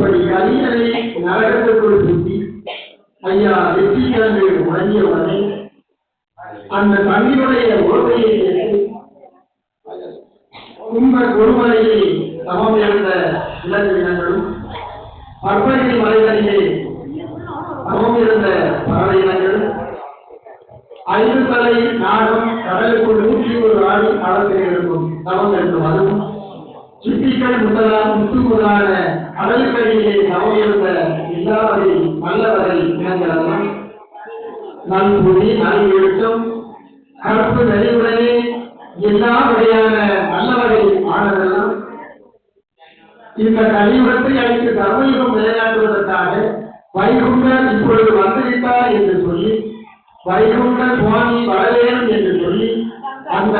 இப்படி கலியனை நரகத்துக்குள் சுத்தி ஐயா வெற்றி கண்டு அந்த தண்ணியுடைய உறவையை கும்ப குருமலையில் சமம் இருந்த விலங்கினங்களும் பற்பகை மலைகளிலே சமம் இருந்த பறவை இனங்களும் ஐந்து தலை நாகம் கடலுக்குள் நூற்றி ஒரு ஆடி காலத்தில் இருக்கும். சமம் இருக்கும் அதுவும் சிப்பிகள் முதலாம் எல்லா வகை நல்ல கருப்பு நெறிவுடனே எல்லா வகையான ஆனதெல்லாம் இந்த கலியுகத்தை அழைத்து தர்மயுகம் நிலைநாட்டுவதற்காக வைகுண்டர் இப்பொழுது வந்துவிட்டார் என்று சொல்லி வைகுண்ட சுவாமி வரவேணும் என்று சொல்லி அந்த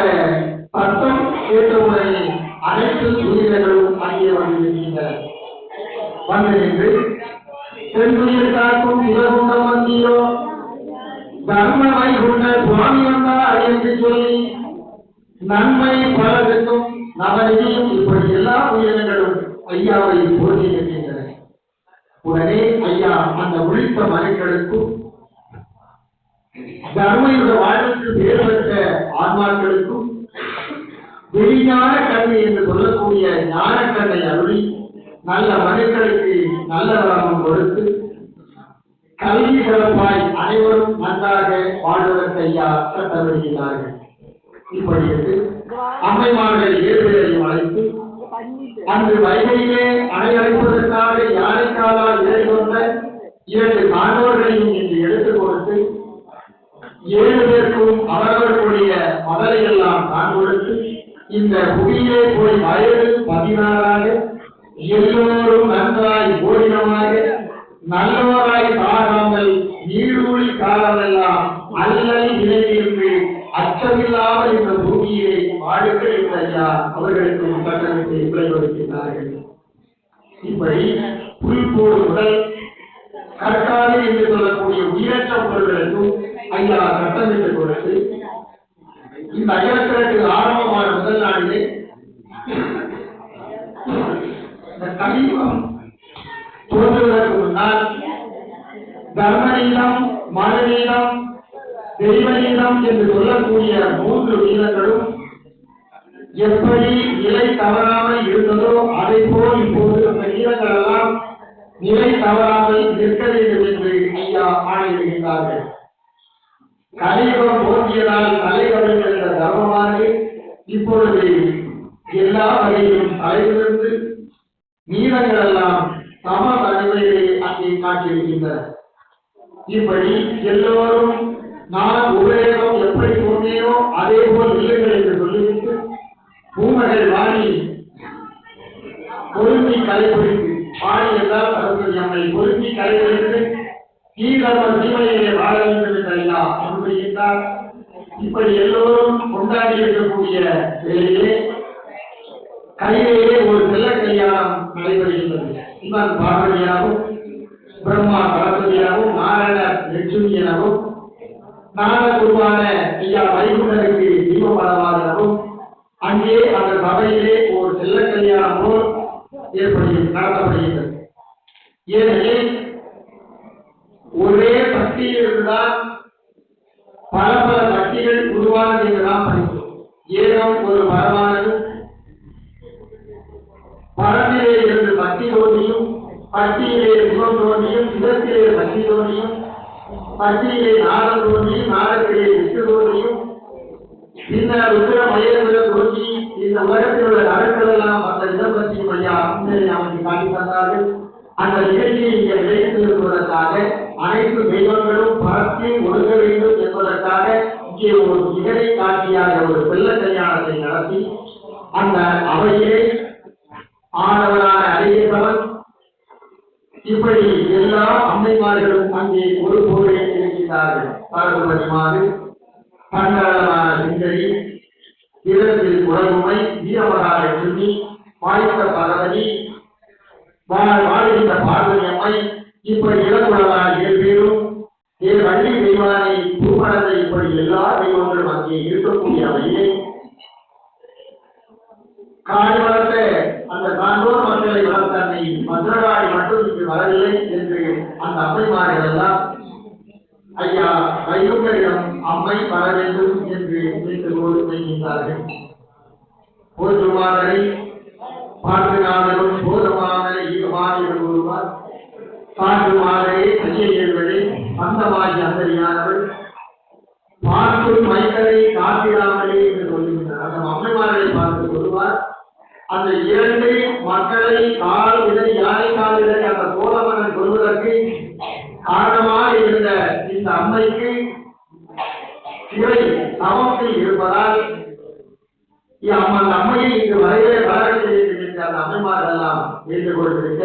சத்தம் கேட்டவுடனே அனைத்து உயிர்களும் வந்து நின்று சிவகுண்டம் வந்தீரோ? தர்ம வைகுண்ட சுவாமி வந்தார் என்று சொல்லி நன்மை பலருக்கும் நவநிதியும் இப்படி எல்லா உயிரினங்களும் ஐயாவை போற்றி நிற்கின்றன. உடனே ஐயா அந்த ஒழித்த மனைகளுக்கும் தர்மையுடைய வாழ்வுக்கு வேறுபட்ட ஆன்மாக்களுக்கும் வெளிஞான கல்வி என்று சொல்லக்கூடிய ஞானக்கண்ணை அருளி நல்ல மனுக்களுக்கு நல்ல வளமும் கொடுத்து கல்வி சிறப்பாய் அனைவரும் நன்றாக வாழ்வதற்கு ஐயா சட்டமிடுகிறார்கள் இப்படி என்று அம்மைமார்கள் ஏழு அழைத்து அன்று வைகையிலே அணை அழைப்பதற்காக யானைக்காலால் ஏறி வந்த இரண்டு காணோர்களையும் இன்று எடுத்துக் கொடுத்து ஏழு பேருக்கும் அவரவர்களுடைய மதலை எல்லாம் தான் கொடுத்து இந்த புவியிலே போய் வயது பதினாறாக எல்லோரும் நன்றாய் ஓடினமாக நல்லவராய் சாகாமல் நீடூழி காலமெல்லாம் அல்லல் நிலையின்றி அச்சமில்லாமல் இந்த பூமியை வாழுங்கள் என்று ஐயா அவர்களுக்கு கட்டணத்தை விளைவிக்கிறார்கள் இப்படி புல்போடு முதல் கற்காது என்று சொல்லக்கூடிய உயிரற்ற பொருள்களுக்கும் ஐயா கட்டமைத்து கொடுத்து இந்த அகிலத்திற்கு ஆரம்பமான முதல் நாளிலே இந்த தோன்றுவதற்கு முன்னால் தர்மநீதம் மனநீதம் தெய்வநீதம் என்று சொல்லக்கூடிய மூன்று நீதங்களும் எப்படி நிலை தவறாமல் இருந்ததோ அதை போல் இப்போது அந்த நீதங்கள் எல்லாம் நிலை தவறாமல் நிற்க வேண்டும் என்று ஐயா ஆணையிடுகின்றார்கள். கலியுகம் தோன்றியதால் தலைவர்கள் என்ற தர்மமானது இப்பொழுது எல்லா வகையிலும் தலைவிருந்து நீதங்கள் எல்லாம் சம வலிமையை அங்கே காட்டியிருக்கின்றன. இப்படி எல்லோரும் நான் உபயோகம் எப்படி சொன்னேனோ அதே போல் இல்லைகள் என்று சொல்லிவிட்டு பூமகள் வாணி பொருந்தி கலைபிடித்து வாணி என்றால் சரஸ்வதி அம்மை பொருந்தி கலைபிடித்து கீழம சீமையிலே வாழ வேண்டும் என்றெல்லாம் ஐயா அனுப்புகின்றார் இப்படி எல்லோரும் கொண்டாடி இருக்கக்கூடிய வேளையிலே கையிலேயே ஒரு செல்ல கல்யாணம் நடைபெறுகின்றது. இவன் பார்வதியாகவும் பிரம்மா சரஸ்வதி நாராயண லட்சுமி எனவும் நாரகுருவான ஐயா வைகுண்டருக்கு தீபபலவார் எனவும் அங்கே அந்த சபையிலே ஒரு செல்ல கல்யாணம் போல் ஏற்படுகிறது நடத்தப்படுகிறது ஏனெனில் ஒரே பக்தியிலிருந்துதான் பல பல பக்திகள் உருவானது என்று நாம் படிக்கிறோம். ஏதோ ஒரு மரமானது பரத்திலே இருந்து பக்தி தோன்றியும் பக்தியிலே சிவம் தோன்றியும் சிவத்திலே பக்தி தோன்றியும் பக்தியிலே நாடம் தோன்றியும் நாடத்திலே விட்டு தோன்றியும் பின்னர் உத்திர மயங்கள் தோன்றி இந்த உலகத்தில் உள்ள நகர்கள் எல்லாம் அந்த இடம் பற்றி ஐயா முன்னே நமக்கு காட்டி தந்தார்கள். அந்த நிகழ்ச்சியை இங்கே நிலைத்திருப்பதற்காக அனைத்து தெய்வங்களும் பரப்பி ஒழுங்க வேண்டும் என்பதற்காக இங்கே ஒரு நிகழை காட்டியாக ஒரு செல்ல கல்யாணத்தை நடத்தி அந்த அவையிலே ஆடவரான அழகியவன் இப்படி எல்லா அம்மைமார்களும் அங்கே ஒரு பொருளை இருக்கின்றார்கள் பரகுபதி மாறு பண்டளமான சுந்தரி இடத்தில் குரங்குமை வீரமகாலட்சுமி வாய்த்த பகவதி வாழ்கின்ற பார்வதி அம்மை இப்படி இளங்குழலால் ஏழு பேரும் ஏழு வள்ளி தெய்வானை பூமணத்தை இப்படி எல்லா தெய்வங்களும் அங்கே இருக்கக்கூடிய அவையிலே காடு வளர்த்த அந்த காண்போர் மக்களை வளர்த்த அன்னை மதுரகாடி மட்டும் இங்கு வரவில்லை என்று அந்த அம்மைமார்கள் எல்லாம் ஐயா வைகுண்டரிடம் அம்மை வர வேண்டும் என்று வேண்டுகோள் வைக்கின்றார்கள். போற்றுமாறரை பாட்டுநாதரும் போதமான ஈகமானிகள் ஒருவர் காற்று மாதரே கையெழுவதே அந்தமாகி அந்தரியானவர் அந்த இரண்டு மக்களை கால இதை யானை கால் இதை அந்த சோழமன்னன் கொள்வதற்கு காரணமாக இருந்த இந்த அம்மைக்கு சிறை சமத்தில் இருப்பதால் அம்மன் அந்த அம்மையை இங்கு வரையிலே வளர்ச்சி அந்த அம்மைமார்கள் எல்லாம் வேண்டுகொண்டிருக்க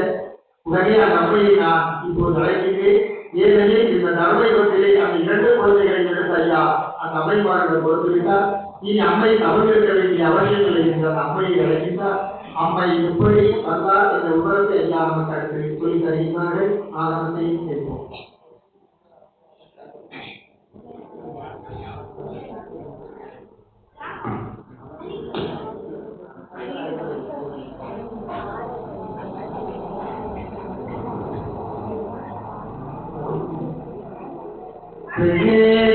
உடனே அந்த அம்மையை நான் இப்போது அழைக்கிறேன் ஏனெனில் இந்த தலைமை தொட்டிலே அந்த இரண்டு குழந்தைகளை எடுத்த ஐயா அந்த அம்மைமார்கள் கொடுத்துவிட்டார் இனி அம்மை தமிழ் வேண்டிய அவசியங்கள் இல்லை அம்மையை அழைக்கின்றார் அம்மை எப்படி வந்தார் என்ற விவரத்தை எல்லாம் நமக்கு அடுத்து சொல்லி தருகின்றார்கள் ஆரம்பத்தையும் கேட்போம். Yeah.